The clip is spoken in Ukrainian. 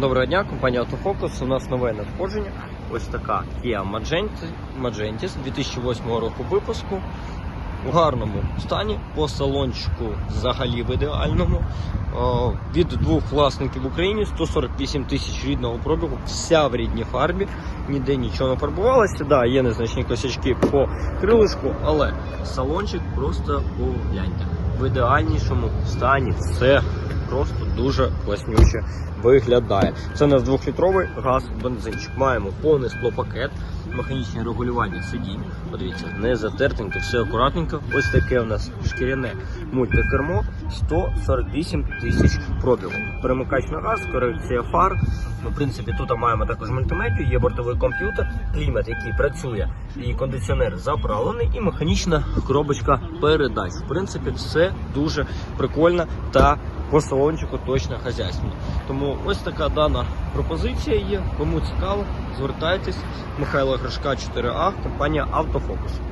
Доброго дня, компанія Autofocus. У нас нове надходження. Ось така Kia Magenti- Magentis 2008 року випуску. У гарному стані, по салончику взагалі в ідеальному. О, від двох власників в Україні 148 тисяч рідного пробігу, вся в рідній фарбі, ніде нічого не фарбувалося. Да, є незначні косячки по крилишку, але салончик просто погляньте. В ідеальнішому стані все просто дуже класнюче виглядає. Це у нас двохлітровий газ бензинчик. Маємо повний склопакет, механічне регулювання сидінь. Подивіться, не затертенько, все акуратненько. Ось таке у нас шкіряне мультикермо 148 тисяч пробігу. Перемикач на газ, корекція фар. В принципі, тут маємо також мультимедію, є бортовий комп'ютер, клімат, який працює, і кондиціонер заправлений, і механічна коробочка передач. В принципі, все дуже прикольно та по салончику точно хазяйственно. Тому ось така дана пропозиція є. Кому цікаво, звертайтесь. Михайло Гришка, 4А, компанія Автофокус.